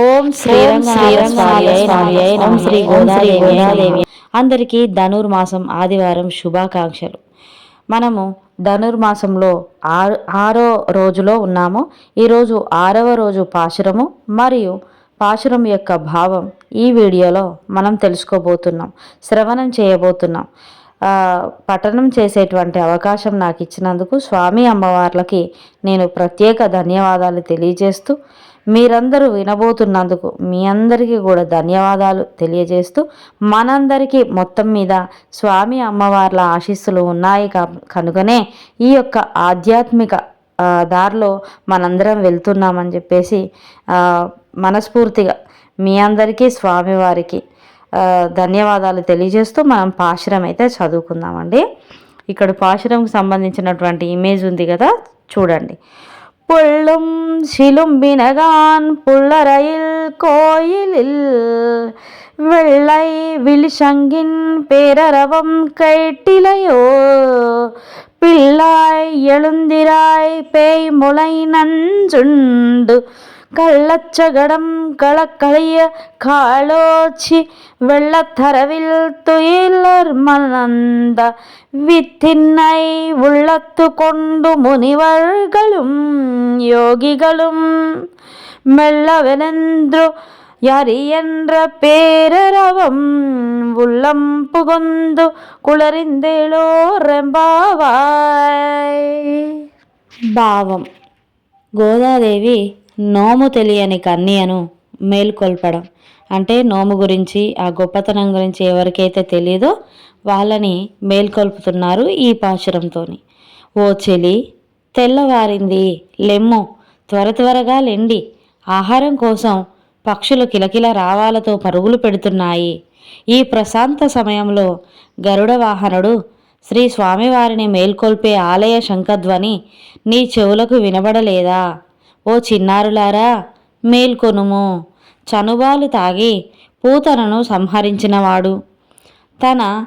ఓం శ్రీ గోదాదేవి అందరికీ ధనుర్మాసం ఆదివారం శుభాకాంక్షలు. మనము ధనుర్మాసంలో ఆరు ఆరో రోజులో ఉన్నాము. ఈరోజు ఆరవ రోజు పాశురము మరియు పాశురం యొక్క భావం ఈ వీడియోలో మనం తెలుసుకోబోతున్నాం శ్రవణం చేయబోతున్నాం. పఠనం చేసేటువంటి అవకాశం నాకు ఇచ్చినందుకు స్వామి అమ్మవార్లకి నేను ప్రత్యేక ధన్యవాదాలు తెలియజేస్తూ మీరందరూ వినబోతున్నందుకు మీ అందరికీ కూడా ధన్యవాదాలు తెలియజేస్తూ మనందరికీ మొత్తం మీద స్వామి అమ్మవార్ల ఆశీస్సులు ఉన్నాయి కా- కనుకనే ఈ యొక్క ఆధ్యాత్మిక దారిలో మనందరం వెళ్తున్నామని చెప్పేసి మనస్ఫూర్తిగా మీ అందరికీ స్వామివారికి ధన్యవాదాలు తెలియజేస్తూ మనం పాశురం అయితే చదువుకుందామండి. ఇక్కడ పాశురంకి సంబంధించినటువంటి ఇమేజ్ ఉంది కదా చూడండి. பொள்ளும் சிலும்பினகான் புள்ளரையில் கோயிலில் வெள்ளை விழிசங்கின் பேரரவம் கேட்டிலையோ? பிள்ளாய் எழுந்திராய் பேய் முளை நஞ்சுண்டு കള്ളച്ചകടം കളക്കളിയ കാളോച്ചി വെള്ളത്തറവിൽ തുയിലർ മലന്ത വിത്തിന്നൈ ഉള്ളത്തു കൊണ്ടു മുനിവർകളും യോഗികളും மெல்லவெனென்று யரியன்ற பேரரவம் உள்ளம் புகுந்து குளறிந்தேளோரெம்பாவாய் பாவம் கோதாதேவி నోము తెలియని కన్యను మేల్కొల్పడం. అంటే నోము గురించి ఆ గొప్పతనం గురించి ఎవరికైతే తెలియదో వాళ్ళని మేల్కొల్పుతున్నారు ఈ పాశురంతో ఓ చెలి తెల్లవారింది లెమ్ము త్వర త్వరగా లెండి. ఆహారం కోసం పక్షులు కిలకిల రావాలతో పరుగులు పెడుతున్నాయి. ఈ ప్రశాంత సమయంలో గరుడ వాహనుడు శ్రీ స్వామివారిని మేల్కొల్పే ఆలయ శంఖధ్వని నీ చెవులకు వినబడలేదా? ఓ చిన్నారులారా మేల్కొనుము. చనుబాలు తాగి పూతనను సంహరించినవాడు. తన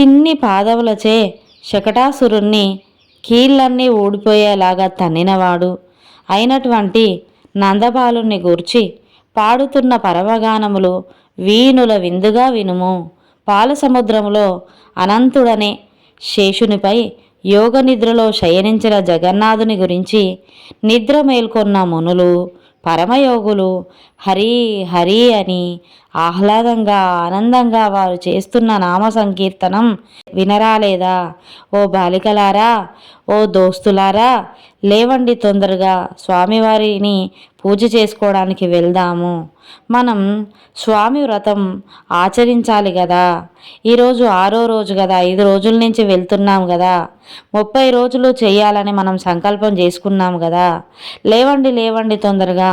చిన్ని పాదవులచే శకటాసురుణ్ణి కీళ్ళన్నీ ఊడిపోయేలాగా తన్నినవాడు. అయినటువంటి నందబాలుని గూర్చి పాడుతున్న పరమగానములు వీణుల విందుగా వినుము. పాల సముద్రములో అనంతుడనే శేషునిపై యోగ నిద్రలో శయనించిన జగన్నాథుని గురించి నిద్ర మేల్కొన్న మునులు పరమయోగులు హరి హరి అని ఆహ్లాదంగా ఆనందంగా వారు చేస్తున్న నామ సంకీర్తనం వినరాలేదా ఓ బాలికలారా ఓ దోస్తులారా లేవండి తొందరగా స్వామివారిని పూజ చేసుకోవడానికి వెళ్దాము. మనం స్వామి వ్రతం ఆచరించాలి కదా ఈరోజు ఆరో రోజు కదా ఐదు రోజుల నుంచి వెళ్తున్నాం కదా ముప్పై రోజులు చేయాలని మనం సంకల్పం చేసుకున్నాం కదా లేవండి లేవండి తొందరగా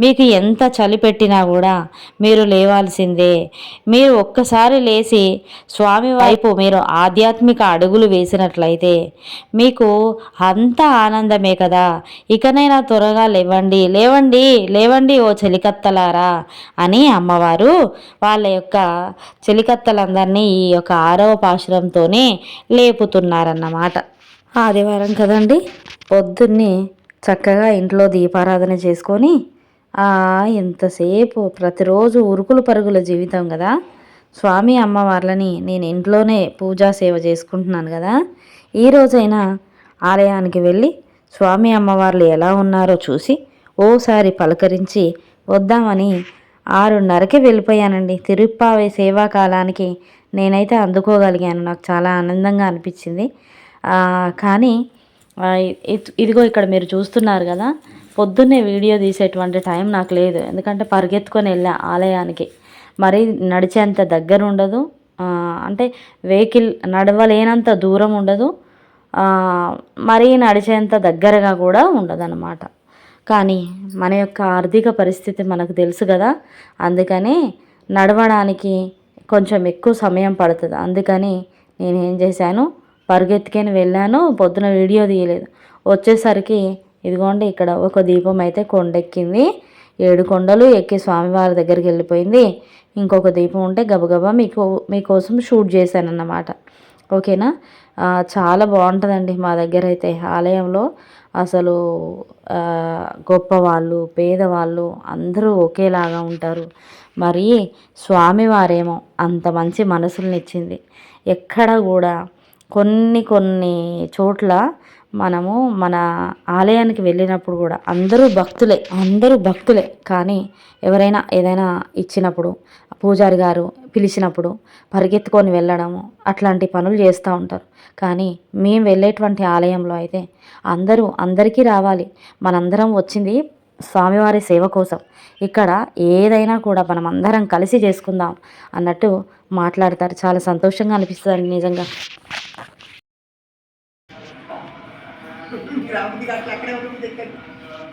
మీకు ఎంత చలి పెట్టినా కూడా మీరు లేవాల్సిందే. మీరు ఒక్కసారి లేచి స్వామి వైపు మీరు ఆధ్యాత్మిక అడుగులు వేసినట్లయితే మీకు అంత ఆనందమే కదా. ఇకనైనా త్వరగా లేవండి లేవండి లేవండి ఓ చెలికత్తలారా అని అమ్మవారు వాళ్ళ యొక్క చెలికత్తలందరినీ ఈ యొక్క ఆరవ పాశురంతోనే లేపుతున్నారన్నమాట. ఆదివారం కదండి పొద్దున్నే చక్కగా ఇంట్లో దీపారాధన చేసుకొని ఎంతసేపు ప్రతిరోజు ఉరుకులు పరుగుల జీవితం కదా. స్వామి అమ్మవార్లని నేను ఇంట్లోనే పూజా సేవ చేసుకుంటున్నాను కదా. ఈరోజైనా ఆలయానికి వెళ్ళి స్వామి అమ్మవార్లు ఎలా ఉన్నారో చూసి ఓసారి పలకరించి వద్దామని ఆరున్నరకి వెళ్ళిపోయానండి. తిరుప్పావే సేవా కాలానికి నేనైతే అందుకోగలిగాను. నాకు చాలా ఆనందంగా అనిపించింది. కానీ ఇదిగో ఇక్కడ మీరు చూస్తున్నారు కదా. పొద్దున్నే వీడియో తీసేటువంటి టైం నాకు లేదు. ఎందుకంటే పరిగెత్తుకొని వెళ్ళా ఆలయానికి. మరి నడిచేంత దగ్గర ఉండదు. అంటే వెహికల్ నడవలేనంత దూరం ఉండదు. మరీ నడిచేంత దగ్గరగా కూడా ఉండదన్నమాట. కానీ మన యొక్క ఆర్థిక పరిస్థితి మనకు తెలుసు కదా. అందుకని నడవడానికి కొంచెం ఎక్కువ సమయం పడుతుంది. అందుకని నేను ఏం చేశాను? పరిగెత్తుకొని వెళ్ళాను. పొద్దున వీడియో తీయలేదు. వచ్చేసరికి ఇదిగోండి ఇక్కడ ఒక దీపం అయితే కొండెక్కింది. ఏడు కొండలు ఎక్కి స్వామివారి దగ్గరికి వెళ్ళిపోయింది. ఇంకొక దీపం ఉంటే గబగబా మీకు మీకోసం షూట్ చేశాను అన్నమాట ఓకేనా చాలా బాగుంటుందండి మా దగ్గర అయితే ఆలయంలో. అసలు గొప్పవాళ్ళు పేదవాళ్ళు అందరూ ఒకేలాగా ఉంటారు. మరి స్వామివారేమో అంత మంచి మనసుల్ని ఇచ్చింది ఎక్కడ కూడా కొన్ని కొన్ని చోట్ల మనము మన ఆలయానికి వెళ్ళినప్పుడు కూడా అందరూ భక్తులే అందరూ భక్తులే. కానీ ఎవరైనా ఏదైనా ఇచ్చినప్పుడు పూజారి గారు పిలిచినప్పుడు పరిగెత్తుకొని వెళ్ళడము అట్లాంటి పనులు చేస్తూ ఉంటారు. కానీ మేము వెళ్ళేటువంటి ఆలయంలో అయితే అందరూ అందరికీ రావాలి. మనందరం వచ్చింది స్వామివారి సేవ కోసం. ఇక్కడ ఏదైనా కూడా మనం అందరం కలిసి చేసుకుందాం అన్నట్టు మాట్లాడతారు. చాలా సంతోషంగా అనిపిస్తుంది నిజంగా.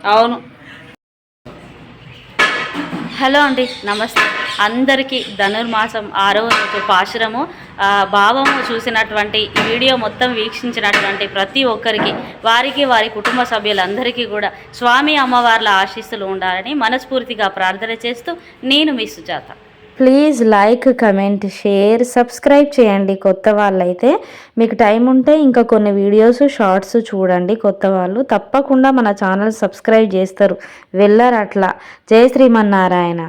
అవును. హలో అండి నమస్తే. అందరికీ ధనుర్మాసం ఆరవ రోజు పాశురము. భావము చూసినటువంటి ఈ వీడియో మొత్తం వీక్షించినటువంటి ప్రతి ఒక్కరికి వారికి వారి కుటుంబ సభ్యులందరికీ కూడా స్వామి అమ్మవార్ల ఆశీస్సులు ఉండాలని మనస్ఫూర్తిగా ప్రార్థన చేస్తూ నేను మీ Sujatha. Please like comment share subscribe చేయండి కొత్త వాళ్ళైతే. మీకు టైం ఉంటే ఇంకా కొన్ని వీడియోస్ షార్ట్స్ చూడండి కొత్త వాళ్ళు. తప్పకుండా మన ఛానల్ సబ్స్క్రైబ్ చేస్తారు. వెళ్ళరు అట్లా. జై శ్రీమన్నారాయణ.